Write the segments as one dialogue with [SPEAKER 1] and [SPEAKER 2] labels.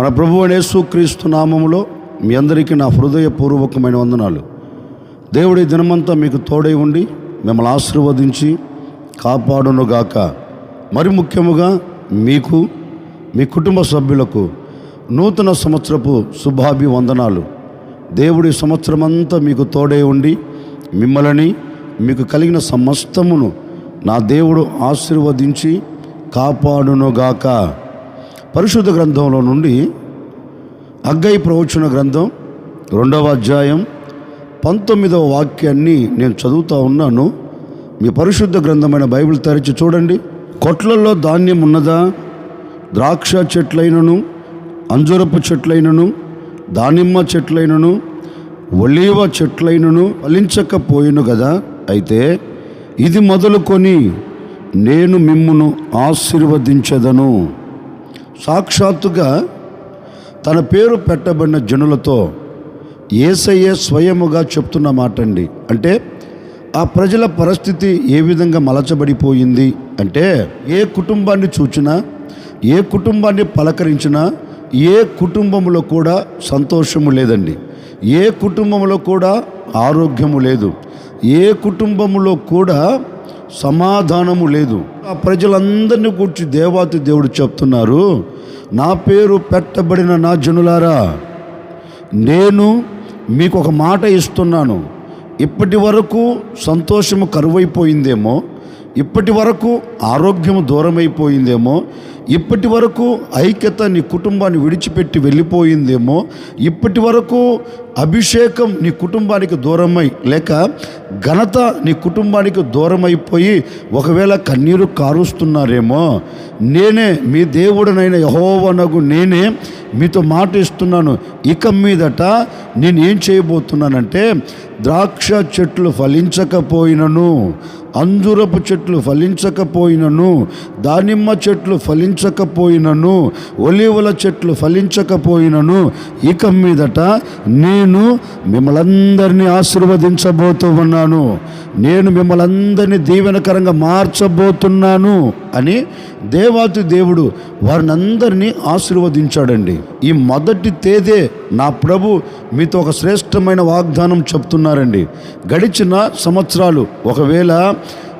[SPEAKER 1] మన ప్రభు యేసుక్రీస్తు నామములో మీ అందరికీ నా హృదయపూర్వకమైన వందనాలు. దేవుడి దినమంతా మీకు తోడై ఉండి మిమ్మల్ని ఆశీర్వదించి కాపాడునుగాక. మరి ముఖ్యముగా మీకు మీ కుటుంబ సభ్యులకు నూతన సంవత్సరపు శుభాభివందనాలు. దేవుడి సంవత్సరమంతా మీకు తోడై ఉండి మిమ్మల్ని మీకు కలిగిన సమస్తమును నా దేవుడు ఆశీర్వదించి కాపాడునుగాక. పరిశుద్ధ గ్రంథంలో నుండి అగ్గై ప్రవచన గ్రంథం రెండవ అధ్యాయం పంతొమ్మిదవ వాక్యాన్ని నేను చదువుతా ఉన్నాను. మీ పరిశుద్ధ గ్రంథమైన బైబిల్ తెరిచి చూడండి. కొట్లలో ధాన్యం ఉన్నదా? ద్రాక్ష చెట్లైనను అంజురపు చెట్లైనను దానిమ్మ చెట్లైనను ఒలీవ చెట్లైనను ఫలించకపోయిను కదా అయితే ఇది మొదలుకొని నేను మిమ్మును ఆశీర్వదించదను. సాక్షాత్తుగా తన పేరు పెట్టబడిన జనులతో ఏసయ్యే స్వయముగా చెప్తున్న మాట అండి అంటే ఆ ప్రజల పరిస్థితి ఏ విధంగా మలచబడిపోయింది అంటే ఏ కుటుంబాన్ని చూచినా ఏ కుటుంబాన్ని పలకరించినా ఏ కుటుంబంలో కూడా సంతోషము లేదండి. ఏ కుటుంబంలో కూడా ఆరోగ్యము లేదు. ఏ కుటుంబంలో కూడా సమాధానము లేదు. ఆ ప్రజలందరినీ కూర్చి దేవాతి దేవుడు చెప్తున్నారు నా పేరు పెట్టబడిన నా జనులారా నేను మీకు ఒక మాట ఇస్తున్నాను. ఇప్పటి వరకు సంతోషము కరువైపోయిందేమో ఇప్పటి వరకు ఆరోగ్యము దూరమైపోయిందేమో ఇప్పటి వరకు ఐక్యత నీ కుటుంబాన్ని విడిచిపెట్టి వెళ్ళిపోయిందేమో ఇప్పటి వరకు అభిషేకం నీ కుటుంబానికి దూరమై లేక ఘనత నీ కుటుంబానికి దూరమైపోయి ఒకవేళ కన్నీరు కారుస్తున్నారేమో నేనే మీ దేవుడనైన యహోవనగు నేనే మీతో మాట ఇస్తున్నాను. ఇక మీదట నేను ఏం చేయబోతున్నానంటే ద్రాక్ష చెట్లు ఫలించకపోయినను అంజురపు చెట్లు ఫలించకపోయినను దానిమ్మ చెట్లు ఫలించకపోయినను ఒలివల చెట్లు ఫలించకపోయినను ఇక మీదట నేను మిమ్మలందరినీ ఆశీర్వదించబోతూ ఉన్నాను. నేను మిమ్మల్ందరినీ దీవెనకరంగా మార్చబోతున్నాను అని దేవాతి దేవుడు వారిని అందరినీ ఆశీర్వదించాడండి. ఈ మొదటి తేదే నా ప్రభు మీతో ఒక శ్రేష్టమైన వాగ్దానం చెప్తున్నారండి. గడిచిన సంవత్సరాలు ఒకవేళ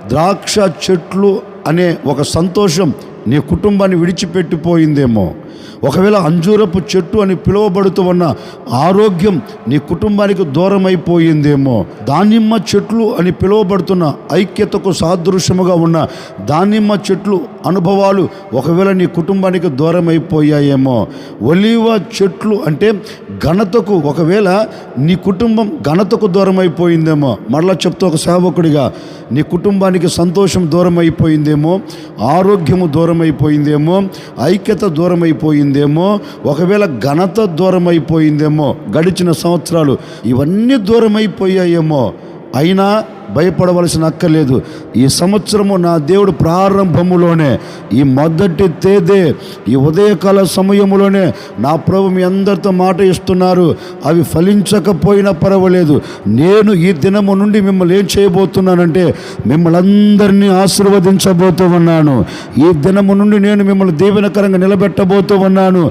[SPEAKER 1] ద్రాక్ష చెట్లు అనే ఒక సంతోషం నీ కుటుంబాన్ని విడిచిపెట్టిపోయిందేమో. ఒకవేళ అంజూరపు చెట్టు అని పిలువబడుతూ ఉన్న ఆరోగ్యం నీ కుటుంబానికి దూరం అయిపోయిందేమో దానిమ్మ చెట్లు అని పిలువబడుతున్న ఐక్యతకు సాదృశ్యముగా ఉన్న దానిమ్మ చెట్లు అనుభవాలు ఒకవేళ నీ కుటుంబానికి దూరం అయిపోయాయేమో ఒలివ చెట్లు అంటే ఘనతకు ఒకవేళ నీ కుటుంబం ఘనతకు దూరం అయిపోయిందేమో మరలా చెప్తూ ఒక సేవకుడిగా నీ కుటుంబానికి సంతోషం దూరం అయిపోయిందేమో ఆరోగ్యము దూరం అయిపోయిందేమో ఐక్యత దూరం అయిపోయిందేమో ఒకవేళ ఘనత దూరం అయిపోయిందేమో గడిచిన సంవత్సరాలు ఇవన్నీ దూరం అయిపోయాయేమో అయినా భయపడవలసిన అక్కర్లేదు. ఈ సంవత్సరము నా దేవుడు ప్రారంభములోనే ఈ మొదటి తేదే ఈ ఉదయకాల సమయములోనే నా ప్రభు మీ అందరితో మాట ఇస్తున్నారు. అవి ఫలించకపోయినా పర్వాలేదు. నేను ఈ దినము నుండి మిమ్మల్ని ఏం చేయబోతున్నానంటే మిమ్మల్ని అందరినీ ఆశీర్వదించబోతూ ఉన్నాను. ఈ దినము నుండి నేను మిమ్మల్ని దీవెనకరంగా నిలబెట్టబోతూ ఉన్నాను.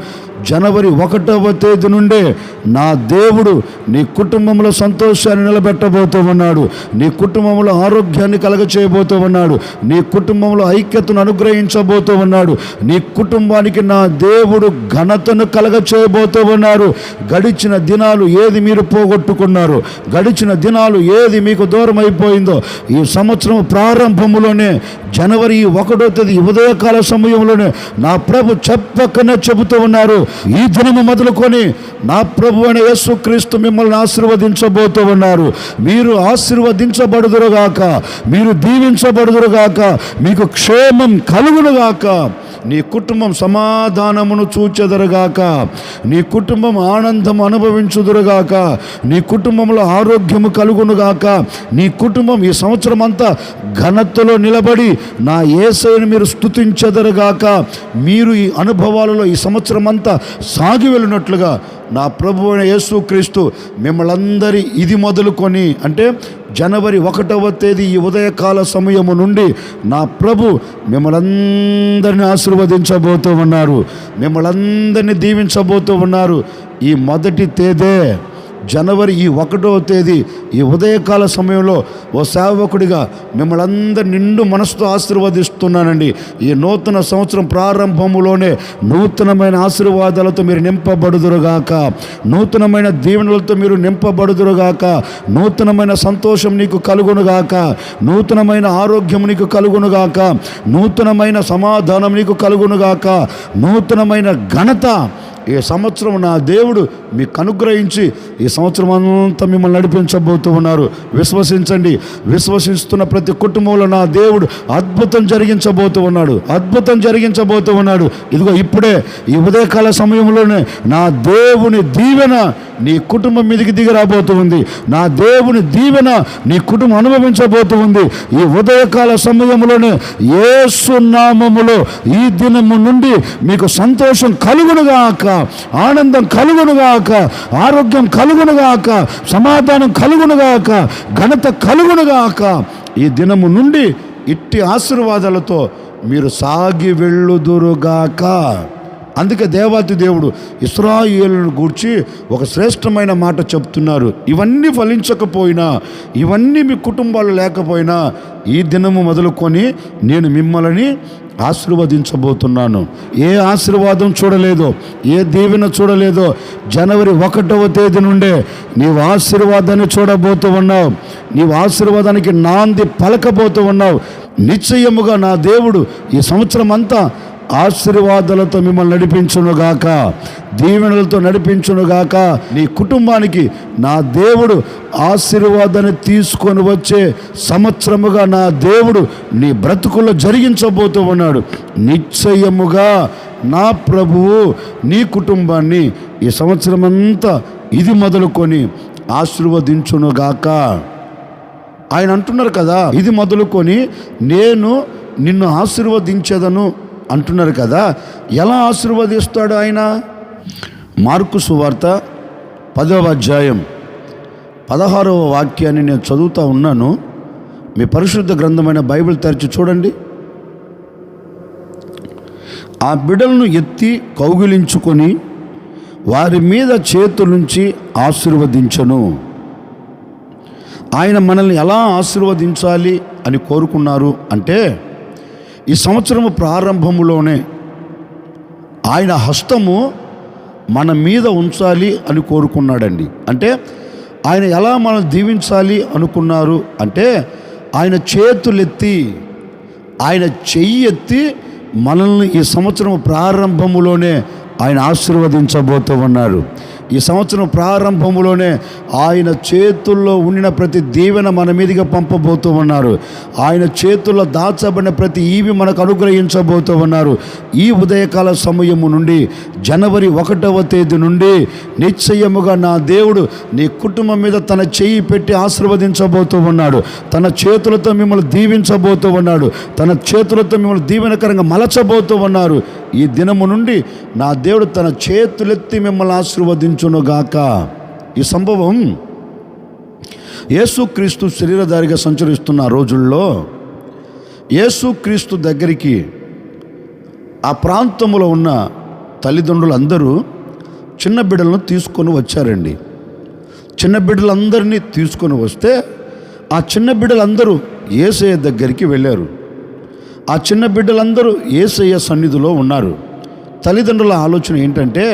[SPEAKER 1] జనవరి ఒకటవ తేదీ నుండే నా దేవుడు నీ కుటుంబంలో సంతోషాన్ని నిలబెట్టబోతూ ఉన్నాడు. నీ కుటుంబంలో ఆరోగ్యాన్ని కలగచేయబోతూ ఉన్నాడు నీ కుటుంబంలో ఐక్యతను అనుగ్రహించబోతూ ఉన్నాడు నీ కుటుంబానికి నా దేవుడు ఘనతను కలగచేయబోతూ ఉన్నారు గడిచిన దినాలు ఏది మీరు పోగొట్టుకున్నారు? గడిచిన దినాలు ఏది మీకు దూరం అయిపోయిందో ఈ సంవత్సరం ప్రారంభంలోనే జనవరి ఒకటో తేదీ ఉదయకాల సమయంలోనే నా ప్రభు చెప్పకనే చెబుతూ ఉన్నారు. ఈ దినము మొదలుకొని నా ప్రభు అనే యేసుక్రీస్తు మిమ్మల్ని ఆశీర్వదించబోతూ ఉన్నారు. మీరు ఆశీర్వదించబ గాక మీరు దీవించబడుదురుగాక. మీకు క్షేమం కలుగునుగాక. నీ కుటుంబం సమాధానమును చూచెదరుగాక. నీ కుటుంబం ఆనందం అనుభవించుదురుగాక. నీ కుటుంబంలో ఆరోగ్యము కలుగునుగాక. నీ కుటుంబం ఈ సంవత్సరం అంతా ఘనతలో నిలబడి నా ఏసైని మీరు స్థుతించెదరుగాక మీరు ఈ అనుభవాలలో ఈ సంవత్సరం అంతా సాగి వెళ్ళినట్లుగా నా ప్రభు అయిన యేసుక్రీస్తు మిమ్మల్ని అందరి ఇది మొదలుకొని అంటే జనవరి ఒకటవ తేదీ ఈ ఉదయకాల సమయము నుండి నా ప్రభు మిమ్మల్ందరినీ ఆశీర్వదించబోతూ ఉన్నారు. మిమ్మలందరినీ దీవించబోతూ ఉన్నారు. ఈ మొదటి తేదే జనవరి ఈ ఒకటవ తేదీ ఈ ఉదయకాల సమయంలో ఓ సేవకుడిగా మిమ్మల్ని అందరి నిండు మనసుతో ఆశీర్వదిస్తున్నానండి. ఈ నూతన సంవత్సరం ప్రారంభములోనే నూతనమైన ఆశీర్వాదాలతో మీరు నింపబడుదురుగాక. నూతనమైన దీవెనలతో మీరు నింపబడుదురుగాక. నూతనమైన సంతోషం నీకు కలుగునుగాక. నూతనమైన ఆరోగ్యం నీకు కలుగునుగాక. నూతనమైన సమాధానం నీకు కలుగునుగాక. నూతనమైన ఘనత ఈ సంవత్సరం నా దేవుడు మీకు అనుగ్రహించి ఈ సంవత్సరం అంతా మిమ్మల్ని నడిపించబోతూ ఉన్నారు. విశ్వసించండి. విశ్వసిస్తున్న ప్రతి కుటుంబంలో నా దేవుడు అద్భుతం జరిగించబోతూ ఉన్నాడు. అద్భుతం జరిగించబోతూ ఉన్నాడు. ఇదిగో ఇప్పుడే ఈ ఉదయకాల సమయంలోనే నా దేవుని దీవెన నీ కుటుంబం మీదకి దిగి రాబోతూ ఉంది. నా దేవుని దీవెన నీ కుటుంబం అనుభవించబోతూ ఉంది. ఈ ఉదయకాల సమయంలోనే ఏసునామములో ఈ దినము నుండి మీకు సంతోషం కలుగునుగాక. ఆనందం కలుగునుగాక ఆరోగ్యం కలుగునుగాక సమాధానం కలుగునుగాక ఘనత కలుగునుగాక ఈ దినము నుండి ఇట్టి ఆశీర్వాదాలతో మీరు సాగి వెళ్ళుదురుగాక అందుకే దేవాతి దేవుడు ఇస్రాయేలును గూర్చి ఒక శ్రేష్టమైన మాట చెప్తున్నారు. ఇవన్నీ ఫలించకపోయినా ఇవన్నీ మీ కుటుంబాలు లేకపోయినా ఈ దినము మొదలుకొని నేను మిమ్మల్ని ఆశీర్వదించబోతున్నాను. ఏ ఆశీర్వాదం చూడలేదో ఏ దీవెన చూడలేదో జనవరి ఒకటవ తేదీ నుండే నీవు ఆశీర్వాదాన్ని చూడబోతూ ఉన్నావు. నీవు ఆశీర్వాదానికి నాంది పలకబోతూ ఉన్నావు. నిశ్చయముగా నా దేవుడు ఈ సంవత్సరం అంతా ఆశీర్వాదాలతో మిమ్మల్ని నడిపించునుగాక దీవెనలతో నడిపించునుగాక నీ కుటుంబానికి నా దేవుడు ఆశీర్వాదాన్ని తీసుకొని వచ్చే సంవత్సరముగా నా దేవుడు నీ బ్రతుకుల్లో జరిగించబోతూ ఉన్నాడు. నిశ్చయముగా నా ప్రభువు నీ కుటుంబాన్ని ఈ సంవత్సరం అంతా ఇది మొదలుకొని ఆశీర్వదించునుగాక ఆయన అంటున్నారు కదా ఇది మొదలుకొని నేను నిన్ను ఆశీర్వదించేదను. అంటున్నారు కదా ఎలా ఆశీర్వదిస్తాడు ఆయన? మార్కు సువార్త పదవ అధ్యాయం. పదహారవ వాక్యాన్ని నేను చదువుతూ ఉన్నాను. మీ పరిశుద్ధ గ్రంథమైన బైబిల్ తెరిచి చూడండి. ఆ బిడలను ఎత్తి కౌగిలించుకొని వారి మీద చేతులుంచి ఆశీర్వదించను. ఆయన మనల్ని ఎలా ఆశీర్వదించాలి అని కోరుకున్నారు అంటే ఈ సంవత్సరము ప్రారంభములోనే ఆయన హస్తము మన మీద ఉంచాలి అని కోరుకున్నాడండి. అంటే ఆయన ఎలా మనం దీవించాలి అనుకున్నారు అంటే ఆయన చేతులెత్తి ఆయన చెయ్యి ఎత్తి మనల్ని ఈ సంవత్సరం ప్రారంభములోనే ఆయన ఆశీర్వదించబోతూ ఉన్నారు. ఈ సంవత్సరం ప్రారంభంలోనే ఆయన చేతుల్లో ఉండిన ప్రతి దీవెన మన మీదుగా పంపబోతూ ఉన్నారు. ఆయన చేతుల్లో దాచబడిన ప్రతి ఈవి మనకు అనుగ్రహించబోతూ ఉన్నారు. ఈ ఉదయకాల సమయము నుండి జనవరి ఒకటవ తేదీ నుండి నిశ్చయముగా నా దేవుడు నీ కుటుంబం మీద తన చెయ్యి పెట్టి ఆశీర్వదించబోతూ ఉన్నాడు. తన చేతులతో మిమ్మల్ని దీవించబోతూ ఉన్నాడు. తన చేతులతో మిమ్మల్ని దీవెనకరంగా మలచబోతూ ఉన్నారు. ఈ దినము నుండి నా దేవుడు తన చేతులెత్తి మిమ్మల్ని ఆశీర్వదించునుగాక. ఈ సంభవం యేసుక్రీస్తు శరీరధారిగా సంచరిస్తున్న రోజుల్లో యేసుక్రీస్తు దగ్గరికి ఆ ప్రాంతంలో ఉన్న తల్లిదండ్రులు అందరూ చిన్న బిడ్డలను తీసుకొని వచ్చారండి. చిన్న బిడ్డలందరినీ తీసుకొని వస్తే ఆ చిన్న బిడ్డలందరూ ఏసయ్య దగ్గరికి వెళ్ళారు. ఆ చిన్న బిడ్డలందరూ ఏసయ్య సన్నిధిలో ఉన్నారు. తల్లిదండ్రుల ఆలోచన ఏంటంటే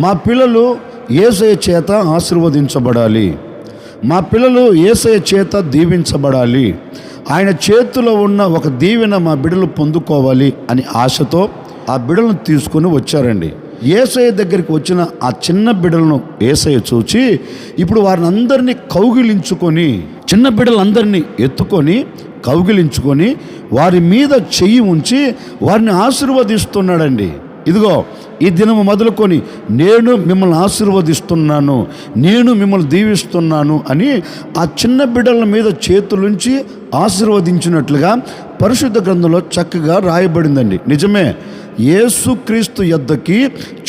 [SPEAKER 1] మా పిల్లలు ఏసయ్య చేత ఆశీర్వదించబడాలి. మా పిల్లలు ఏసయ్య చేత దీవించబడాలి. ఆయన చేతిలో ఉన్న ఒక దీవెన మా బిడ్డలు పొందుకోవాలి అని ఆశతో ఆ బిడ్డలను తీసుకొని వచ్చారండి. ఏసయ్య దగ్గరికి వచ్చిన ఆ చిన్న బిడ్డలను ఏసయ్య చూచి ఇప్పుడు వారిని అందరినీ కౌగిలించుకొని చిన్న బిడ్డలందరినీ ఎత్తుకొని కౌగిలించుకొని వారి మీద చెయ్యి ఉంచి వారిని ఆశీర్వదిస్తున్నాడండి. ఇదిగో ఈ దినము మొదలుకొని నేను మిమ్మల్ని ఆశీర్వదిస్తున్నాను నేను మిమ్మల్ని దీవిస్తున్నాను అని ఆ చిన్న బిడ్డల మీద చేతులుంచి ఆశీర్వదించినట్లుగా పరిశుద్ధ గ్రంథంలో చక్కగా రాయబడిందండి. నిజమే యేసుక్రీస్తు యొద్దకి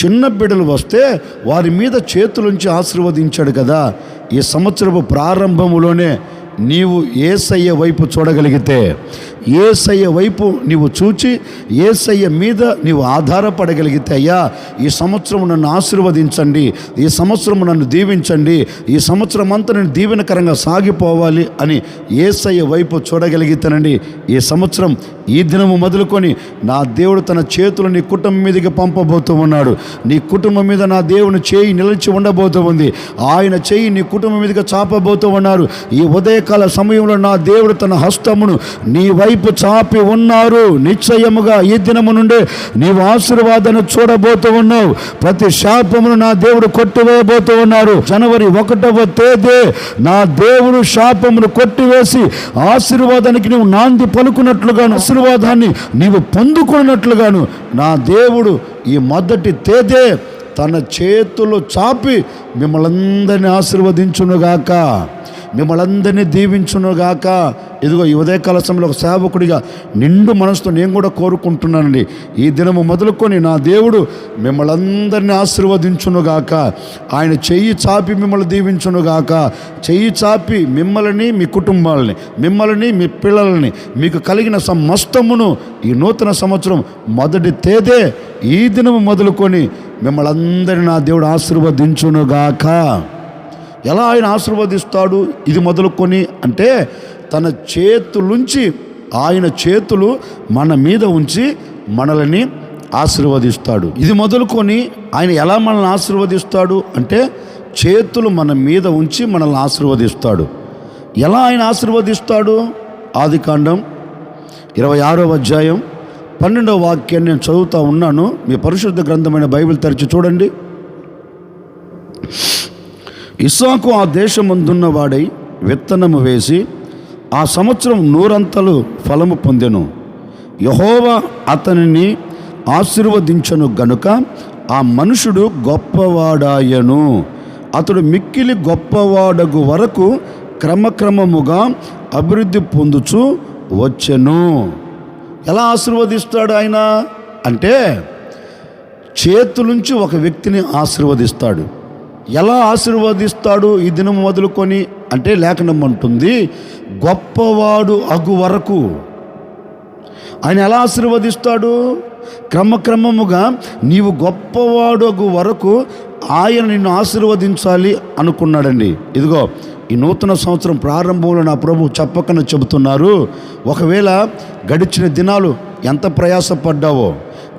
[SPEAKER 1] చిన్న బిడ్డలు వస్తే వారి మీద చేతులుంచి ఆశీర్వదించాడు కదా. ఈ సంవత్సరపు ప్రారంభములోనే నీవు ఏసయ్య వైపు చూడగలిగితే ఏసయ్య వైపు నీవు చూచి ఏసయ్య మీద నీవు ఆధారపడగలిగితే అయ్యా ఈ సంవత్సరం నన్ను ఆశీర్వదించండి ఈ సంవత్సరం నన్ను దీవించండి ఈ సంవత్సరం అంతా నేను దీవెనకరంగా సాగిపోవాలి అని ఏసయ్య వైపు చూడగలిగితేనండి ఈ సంవత్సరం ఈ దినము మొదలుకొని నా దేవుడు తన చేతులు నీ కుటుంబం మీదకి పంపబోతూ ఉన్నాడు. నీ కుటుంబం మీద నా దేవుని చేయి నిలిచి ఉండబోతూ ఉంది. ఆయన చేయి నీ కుటుంబం మీదకి చాపబోతూ ఉన్నారు. ఈ ఉదయకాల సమయంలో నా దేవుడు తన హస్తమును నీ వైపు చాపి ఉన్నారు. నిశ్చయముగా ఈ దినము నుండి నీవు ఆశీర్వాదాన్ని చూడబోతూ ఉన్నావు. ప్రతి శాపమును నా దేవుడు కొట్టివేయబోతూ ఉన్నారు. జనవరి ఒకటవ తేదీ నా దేవుడు శాపమును కొట్టివేసి ఆశీర్వాదానికి నీవు నాంది పలుకున్నట్లుగాను ఆశీర్వాదాన్ని నీవు పొందుకున్నట్లుగాను నా దేవుడు ఈ మొదటి తేదే తన చేతులు చాపి మిమ్మల్ందరినీ ఆశీర్వదించునుగాక. మిమ్మల్ందరినీ దీవించునుగాక. ఇదిగో ఈ ఉదయకాల సమయంలో ఒక సేవకుడిగా నిండు మనసుతో నేను కూడా కోరుకుంటున్నానండి. ఈ దినము మొదలుకొని నా దేవుడు మిమ్మల్ందరినీ ఆశీర్వదించునుగాక. ఆయన చెయ్యి చాపి మిమ్మల్ని దీవించునుగాక. చెయ్యి చాపి మిమ్మల్ని మీ కుటుంబాలని మిమ్మల్ని మీ పిల్లలని మీకు కలిగిన సమస్తమును ఈ నూతన సంవత్సరం మొదటి తేదే ఈ దినము మొదలుకొని మిమ్మల్ని అందరినీ నా దేవుడు ఆశీర్వదించునుగాక. ఎలా ఆయన ఆశీర్వదిస్తాడు? ఇది మొదలుకొని అంటే తన చేతులుంచి ఆయన చేతులు మన మీద ఉంచి మనల్ని ఆశీర్వదిస్తాడు. ఇది మొదలుకొని ఆయన ఎలా మనల్ని ఆశీర్వదిస్తాడు అంటే చేతులు మన మీద ఉంచి మనల్ని ఆశీర్వదిస్తాడు. ఎలా ఆయన ఆశీర్వదిస్తాడు? ఆది కాండం ఇరవై ఆరో అధ్యాయం పన్నెండవ వాక్యాన్ని నేను చదువుతూ ఉన్నాను. మీ పరిశుద్ధ గ్రంథమైన బైబిల్ తెరిచి చూడండి. ఇస్సాకు ఆ దేశమందున్న వాడై విత్తనము వేసి ఆ సంవత్సరం నూరంతలు ఫలము పొందెను. యహోవా అతనిని ఆశీర్వదించను గనుక ఆ మనుషుడు గొప్పవాడాయను. అతడు మిక్కిలి గొప్పవాడగు వరకు క్రమక్రమముగా అభివృద్ధి పొందుచు వచ్చెను. ఎలా ఆశీర్వదిస్తాడు ఆయన? అంటే చేతులుంచి ఒక వ్యక్తిని ఆశీర్వదిస్తాడు. ఎలా ఆశీర్వదిస్తాడు ఈ దినం మొదలుకొని అంటే లేఖనం అంటుంది గొప్పవాడు అగు వరకు. ఆయన ఎలా ఆశీర్వదిస్తాడు? క్రమక్రమముగా నీవు గొప్పవాడు అగు వరకు ఆయన నిన్ను ఆశీర్వదించాలి అనుకున్నాడండి. ఇదిగో ఈ నూతన సంవత్సరం ప్రారంభంలో నా ప్రభు చెప్పకన చెబుతున్నారు ఒకవేళ గడిచిన దినాలు ఎంత ప్రయాసపడ్డావో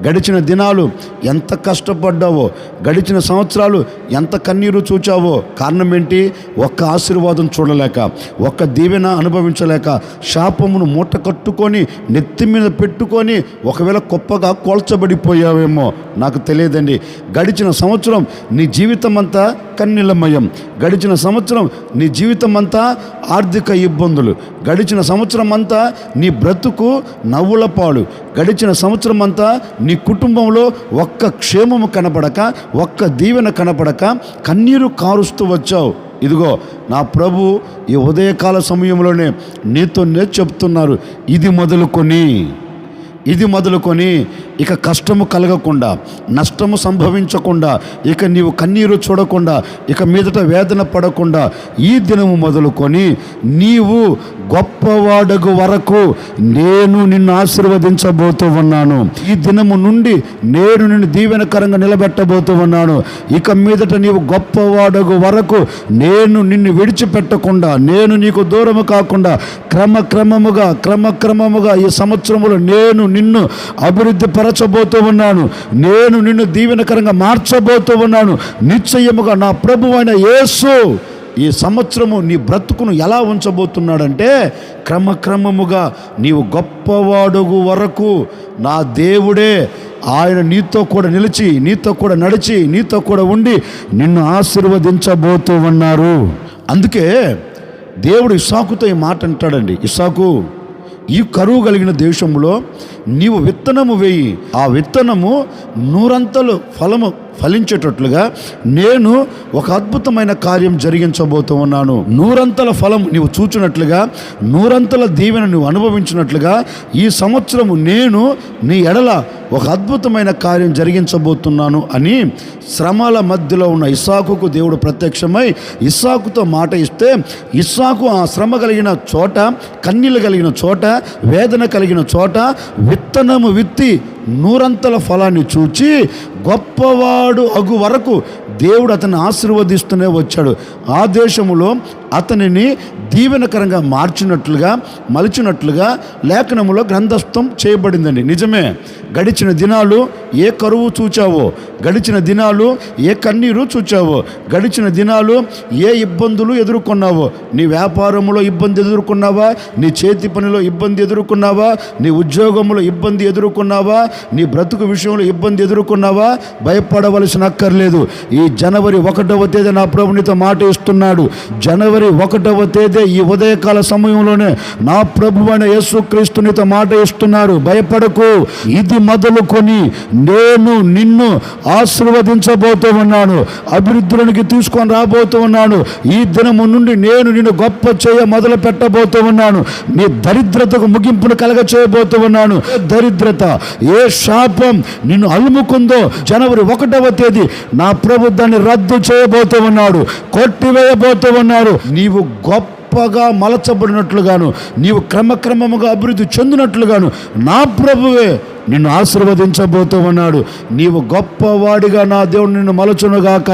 [SPEAKER 1] గడిచిన దినాలు ఎంత కష్టపడ్డావో గడిచిన సంవత్సరాలు ఎంత కన్నీరు చూచావో కారణం ఏంటి ఒక్క ఆశీర్వాదం చూడలేక ఒక్క దీవెన అనుభవించలేక శాపమును మూట కట్టుకొని నెత్తి మీద పెట్టుకొని ఒకవేళ గొప్పగా కోల్చబడిపోయావేమో నాకు తెలియదండి. గడిచిన సంవత్సరం నీ జీవితం అంతా కన్నీలమయం గడిచిన సంవత్సరం నీ జీవితం అంతా ఆర్థిక ఇబ్బందులు. గడిచిన సంవత్సరం అంతా నీ బ్రతుకు నవ్వుల పాలు. గడిచిన సంవత్సరం అంతా నీ కుటుంబంలో ఒక్క క్షేమము కనపడక ఒక్క దీవెన కనపడక కన్నీరు కారుస్తూ వచ్చావు. ఇదిగో నా ప్రభు ఈ ఉదయకాల సమయంలోనే నీతోనే చెప్తున్నారు. ఇది మొదలుకొని ఇది మొదలుకొని ఇక కష్టము కలగకుండా నష్టము సంభవించకుండా ఇక నీవు కన్నీరు చూడకుండా ఇక మీదట వేదన పడకుండా ఈ దినము మొదలుకొని నీవు గొప్పవాడగు వరకు నేను నిన్ను ఆశీర్వదించబోతూ ఉన్నాను. ఈ దినము నుండి నేను నిన్ను దీవెనకరంగా నిలబెట్టబోతూ ఉన్నాను. ఇక మీదట నీవు గొప్పవాడగు వరకు నేను నిన్ను విడిచిపెట్టకుండా నేను నీకు దూరము కాకుండా క్రమక్రమముగా క్రమక్రమముగా ఈ సంవత్సరములో నేను నిన్ను అభివృద్ధి పరచబోతూ ఉన్నాను. నేను నిన్ను దీవెనకరంగా మార్చబోతూ ఉన్నాను. నిశ్చయముగా నా ప్రభు అయిన యేసు ఈ సంవత్సరము నీ బ్రతుకును ఎలా ఉంచబోతున్నాడంటే క్రమక్రమముగా నీవు గొప్పవాడుగు వరకు నా దేవుడే ఆయన నీతో కూడా నిలిచి నీతో కూడా నడిచి నీతో కూడా ఉండి నిన్ను ఆశీర్వదించబోతూ ఉన్నారు. అందుకే దేవుడు ఇసాకుతో ఈ మాట అంటాడండి. ఇసాకు ఈ కరువు కలిగిన దేశంలో నీవు విత్తనము వేయి. ఆ విత్తనము నూరంతలు ఫలము ఫలించేటట్లుగా నేను ఒక అద్భుతమైన కార్యం జరిగించబోతూ ఉన్నాను. నూరంతల ఫలం నీవు చూచినట్లుగా నూరంతల దీవెన నువ్వు అనుభవించినట్లుగా ఈ సంవత్సరము నేను నీ ఎడల ఒక అద్భుతమైన కార్యం జరిగించబోతున్నాను అని శ్రమల మధ్యలో ఉన్న ఇస్సాకుకు దేవుడు ప్రత్యక్షమై ఇస్సాకుతో మాట ఇస్తే ఇస్సాకు ఆ శ్రమ కలిగిన చోట కన్నీళ్ళు కలిగిన చోట వేదన కలిగిన చోట విత్తనము విత్తి నూరంతల ఫలాన్ని చూచి గొప్పవాడు అగు వరకు దేవుడు అతన్ని ఆశీర్వదిస్తూనే వచ్చాడు. ఆ దేశములో అతనిని దీవెనకరంగా మార్చినట్లుగా మలిచినట్లుగా లేఖనములో గ్రంథస్థం చేయబడిందండి. నిజమే గడిచిన దినాలు ఏ కరువు చూచావో గడిచిన దినాలు ఏ కన్నీరు చూచావో గడిచిన దినాలు ఏ ఇబ్బందులు ఎదుర్కొన్నావో నీ వ్యాపారంలో ఇబ్బంది ఎదుర్కొన్నావా నీ చేతి పనిలో ఇబ్బంది ఎదుర్కొన్నావా నీ ఉద్యోగంలో ఇబ్బంది ఎదుర్కొన్నావా నీ బ్రతుకు విషయంలో ఇబ్బంది ఎదుర్కొన్నావా భయపడవలసిన అక్కర్లేదు. ఈ జనవరి ఒకటవ తేదీ నా ప్రభు నీతో మాట ఇస్తున్నాడు. జనవరి ఒకటవ తేదీ ఈ ఉదయకాల సమయంలోనే నా ప్రభు అయిన యేసుక్రీస్తునితో మాట ఇస్తున్నారు. భయపడకు. ఇది మొదలుకొని నేను నిన్ను ఆశీర్వదించబోతూ ఉన్నాను. అభివృద్ధులకి తీసుకొని రాబోతూ ఉన్నాను. ఈ దినము నుండి నేను నిన్ను గొప్ప చేయ మొదలు పెట్టబోతూ ఉన్నాను. నీ దరిద్రతకు ముగింపును కలగ చేయబోతూ ఉన్నాను దరిద్రత ఏ శాపం నిన్ను అలుముకుందో జనవరి ఒకటవ తేదీ నా ప్రభు దాన్ని రద్దు చేయబోతూ ఉన్నాడు. కొట్టివేయబోతూ ఉన్నాడు. నీవు గొప్పగా మలచబడినట్లుగాను నీవు క్రమక్రమముగా అభివృద్ధి చెందినట్లుగాను నా ప్రభువే నిన్ను ఆశీర్వదించబోతూ ఉన్నాడు నీవు గొప్పవాడిగా నా దేవుడు నిన్ను మలచునుగాక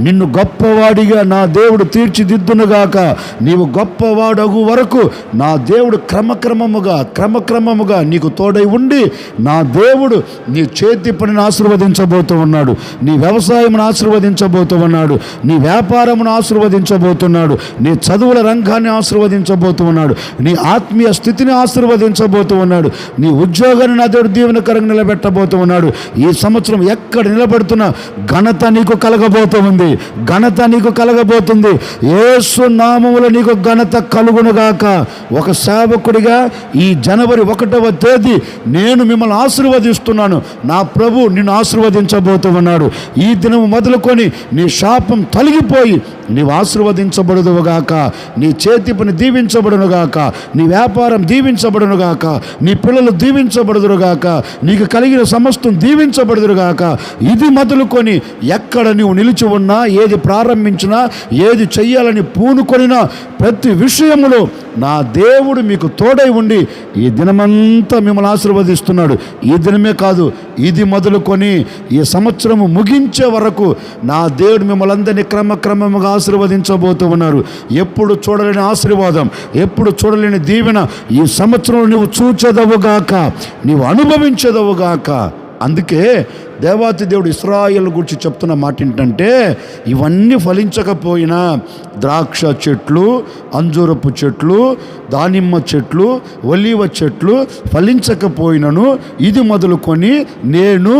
[SPEAKER 1] నిన్ను గొప్పవాడిగా నా దేవుడు తీర్చిదిద్దునుగాక నీవు గొప్పవాడగు వరకు నా దేవుడు క్రమక్రమముగా క్రమక్రమముగా నీకు తోడై ఉండి నా దేవుడు నీ చేతి పనిని ఆశీర్వదించబోతూ ఉన్నాడు నీ వ్యవసాయమును ఆశీర్వదించబోతూ ఉన్నాడు నీ వ్యాపారమును ఆశీర్వదించబోతున్నాడు. నీ చదువుల రంగాన్ని ఆశీర్వదించబోతూ ఉన్నాడు నీ ఆత్మీయ స్థితిని ఆశీర్వదించబోతూ ఉన్నాడు నీ ఉద్యోగాన్ని నా దేవుడు దీవెనకరంగా నిలబెట్టబోతూ ఉన్నాడు. ఈ సంవత్సరం ఎక్కడ నిలబడుతున్నా ఘనత నీకు కలగబోతూ ఉంది. ఘనత నీకు కలగబోతుంది. ఏసు నామములు నీకు ఘనత కలుగునుగాక ఒక సేవకుడిగా ఈ జనవరి ఒకటవ తేదీ నేను మిమ్మల్ని ఆశీర్వదిస్తున్నాను. నా ప్రభు నిన్ను ఆశీర్వదించబోతూ ఉన్నాడు. ఈ దినం మొదలుకొని నీ శాపం తొలగిపోయి నీవు ఆశీర్వదించబడుదువుగాక నీ చేతి పని దీవించబడునుగాక నీ వ్యాపారం దీవించబడునుగాక నీ పిల్లలు దీవించబడుదురుగాక నీకు కలిగిన సమస్తం దీవించబడుదురుగాక. ఇది మొదలుకొని ఎక్కడ నువ్వు నిలిచి ఉన్నా ఏది ప్రారంభించినా ఏది చెయ్యాలని పూనుకొనినా ప్రతి విషయంలో నా దేవుడు మీకు తోడై ఉండి ఈ దినమంతా మిమ్మల్ని ఆశీర్వదిస్తున్నాడు. ఈ దినమే కాదు ఇది మొదలుకొని ఈ సంవత్సరము ముగించే వరకు నా దేవుడు మిమ్మల్ని అందరినీ క్రమక్రమముగా ఆశీర్వదించబోతూ ఉన్నారు. ఎప్పుడు చూడలేని ఆశీర్వాదం ఎప్పుడు చూడలేని దీవెన ఈ సంవత్సరంలో నువ్వు చూచెదవుగాక. నీవు అనుభవించదవుగాక అందుకే దేవాతి దేవుడు ఇస్రాయల్ గురించి చెప్తున్న మాట ఏంటంటే ఇవన్నీ ఫలించకపోయినా ద్రాక్ష చెట్లు అంజూరపు చెట్లు దానిమ్మ చెట్లు ఒలివ చెట్లు ఫలించకపోయినను ఇది మొదలుకొని నేను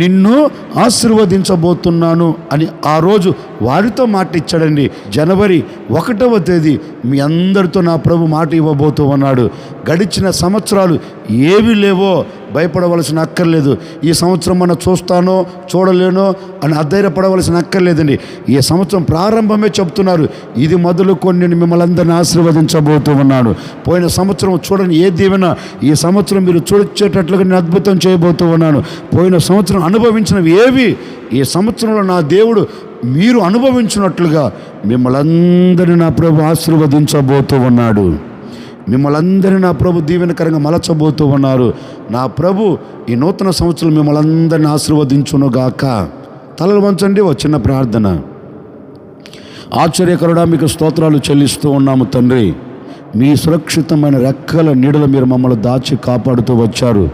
[SPEAKER 1] నిన్ను ఆశీర్వదించబోతున్నాను అని ఆ రోజు వారితో మాట ఇచ్చాడండి. జనవరి ఒకటవ తేదీ మీ అందరితో నా ప్రభు మాట ఇవ్వబోతూ ఉన్నాడు. గడిచిన సంవత్సరాలు ఏవి లేవో భయపడవలసిన అక్కర్లేదు. ఈ సంవత్సరం మనం చూస్తానో చూడలేనో అని అధైర్యపడవలసిన అక్కర్లేదండి. ఈ సంవత్సరం ప్రారంభమే చెప్తున్నారు ఇది మొదలుకొని నేను మిమ్మల్ని అందరిని ఆశీర్వదించబోతూ ఉన్నాను. పోయిన సంవత్సరం చూడని ఏ దీవెన ఈ సంవత్సరం మీరు చూడొచ్చేటట్లుగా నేను అద్భుతం చేయబోతూ ఉన్నాను. పోయిన సంవత్సరం అనుభవించినవి ఏవి ఈ సంవత్సరంలో నా దేవుడు మీరు అనుభవించినట్లుగా మిమ్మల్ని అందరినీ నా ప్రభు ఆశీర్వదించబోతూ ఉన్నాడు. మిమ్మల్ని అందరినీ నా ప్రభు దీవెనకరంగా మలచబోతూ ఉన్నారు. నా ప్రభు ఈ నూతన సంవత్సరం మిమ్మల్ని అందరినీ ఆశీర్వదించునుగాక. తలలు వంచండి ఒక చిన్న ప్రార్థన. ఆశ్చర్యకరుడా మీకు స్తోత్రాలు చెల్లిస్తూ ఉన్నాము తండ్రి. మీ సురక్షితమైన రెక్కల నీడలు మీరు మమ్మల్ని దాచి కాపాడుతూ వచ్చారు.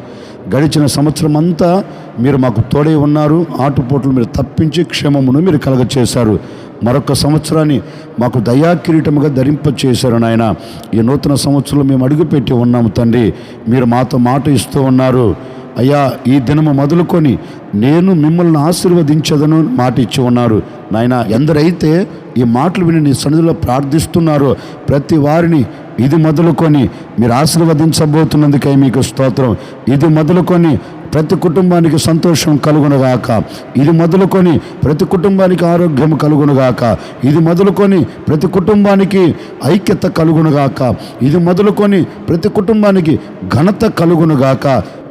[SPEAKER 1] గడిచిన సంవత్సరం అంతా మీరు మాకు తోడై ఉన్నారు. ఆటుపోట్లు మీరు తప్పించి క్షేమమును మీరు కలగచేశారు. మరొక సంవత్సరాన్ని మాకు దయా కిరీటముగా ధరింప చేశారు నాయన. ఈ నూతన సంవత్సరంలో మేము అడుగుపెట్టి ఉన్నాము తండ్రి. మీరు మాతో మాట ఇస్తూ ఉన్నారు. అయ్యా ఈ దినము మొదలుకొని నేను మిమ్మల్ని ఆశీర్వదించదను మాట ఇచ్చి ఉన్నారు. నాయన ఎందరైతే ఈ మాటలు విని నీ సన్నిధిలో ప్రార్థిస్తున్నారో ప్రతి వారిని ఇది మొదలుకొని మీరు ఆశీర్వదించబోతున్నందుకై మీకు స్తోత్రం. ఇది మొదలుకొని ప్రతి కుటుంబానికి సంతోషం కలుగునుగాక. ఇది మొదలుకొని ప్రతి కుటుంబానికి ఆరోగ్యం కలుగునుగాక. ఇది మొదలుకొని ప్రతి కుటుంబానికి ఐక్యత కలుగునుగాక. ఇది మొదలుకొని ప్రతి కుటుంబానికి ఘనత కలుగునుగాక.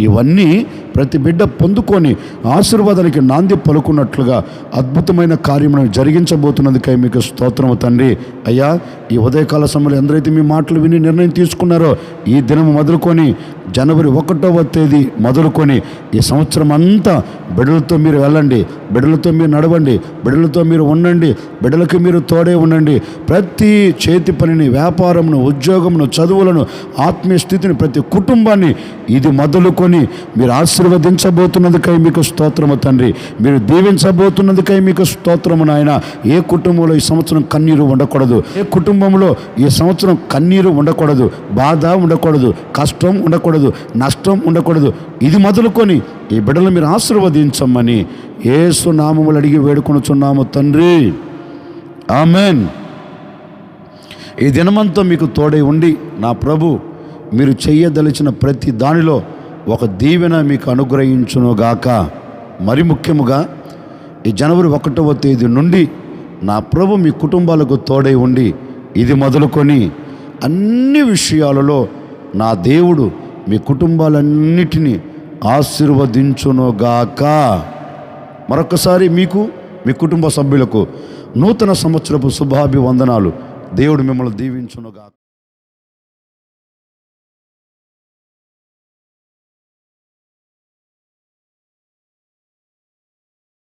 [SPEAKER 1] ఇవన్నీ ప్రతి బిడ్డ పొందుకొని ఆశీర్వాదానికి నాంది పలుకున్నట్లుగా అద్భుతమైన కార్యమును జరిగించబోతున్నందుకై మీకు స్తోత్రము తండ్రి. అయ్యా ఈ ఉదయకాల సమయంలో ఎందరైతే మీ మాటలు విని నిర్ణయం తీసుకున్నారో ఈ దినం మొదలుకొని జనవరి ఒకటవ తేదీ మొదలుకొని ఈ సంవత్సరం అంతా బిడ్డలతో మీరు వెళ్ళండి బిడ్డలతో మీరు నడవండి బిడ్డలతో మీరు ఉండండి బిడ్డలకు మీరు తోడే ఉండండి. ప్రతి చేతి పనిని వ్యాపారమును ఉద్యోగమును చదువులను ఆత్మీయ స్థితిని ప్రతి కుటుంబాన్ని ఇది మొదలుకొని మీరు ఆశీర్వదించబోతున్నదికై మీకు స్తోత్రము తండ్రి. మీరు దీవించబోతున్నదికై మీకు స్తోత్రము నాయన. ఏ కుటుంబంలో ఈ సంవత్సరం కన్నీరు ఉండకూడదు? ఏ కుటుంబంలో ఈ సంవత్సరం కన్నీరు ఉండకూడదు? బాధ ఉండకూడదు? కష్టం ఉండకూడదు? నష్టం ఉండకూడదు? ఇది మొదలుకొని ఈ బిడ్డలు మీరు ఆశీర్వదించమని ఏసు నామములు అడిగి వేడుకొనుచున్నాము తండ్రి. ఆమెన్. ఈ దినమంతా మీకు తోడై ఉండి నా ప్రభు మీరు చేయదలిచిన ప్రతి దానిలో ఒక దీవెన మీకు అనుగ్రహించునుగాక. మరి ముఖ్యముగా ఈ జనవరి ఒకటవ తేదీ నుండి నా ప్రభు మీ కుటుంబాలకు తోడై ఉండి ఇది మొదలుకొని అన్ని విషయాలలో నా దేవుడు మీ కుటుంబాలన్నిటినీ ఆశీర్వదించునుగాక. మరొకసారి మీకు మీ కుటుంబ సభ్యులకు నూతన సంవత్సరపు శుభాభివందనాలు. దేవుడు మిమ్మల్ని దీవించునుగాక.